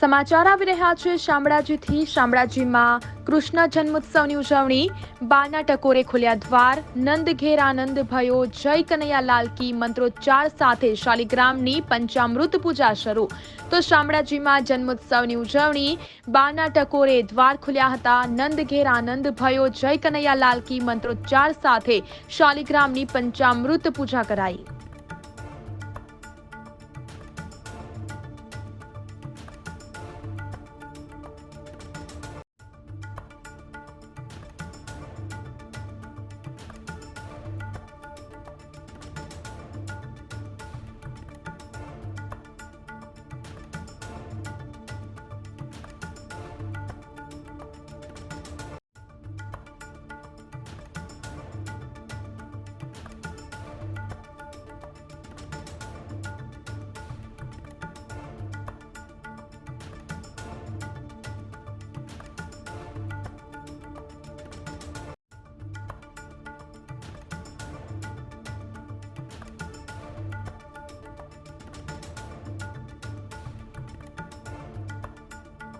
સમાચાર આવી રહ્યા છે. શામળાજીથી શામળાજીમાં કૃષ્ણ જન્મોત્સવની ઉજવણી. બાના ટકોરે ખુલ્યા દ્વાર. નંદ ઘેર આનંદ ભયો. જય કનૈયા લાલકી મંત્રોચ્ચાર સાથે શાલિગ્રામની પંચામૃત પૂજા શરૂ. તો શામળાજીમાં જન્મોત્સવની ઉજવણી. બાના ટકોરે દ્વાર ખુલ્યા હતા. નંદ ઘેર આનંદ ભયો. જય કનૈયા લાલકી મંત્રોચ્ચાર સાથે શાલિગ્રામની પંચામૃત પૂજા કરાઈ.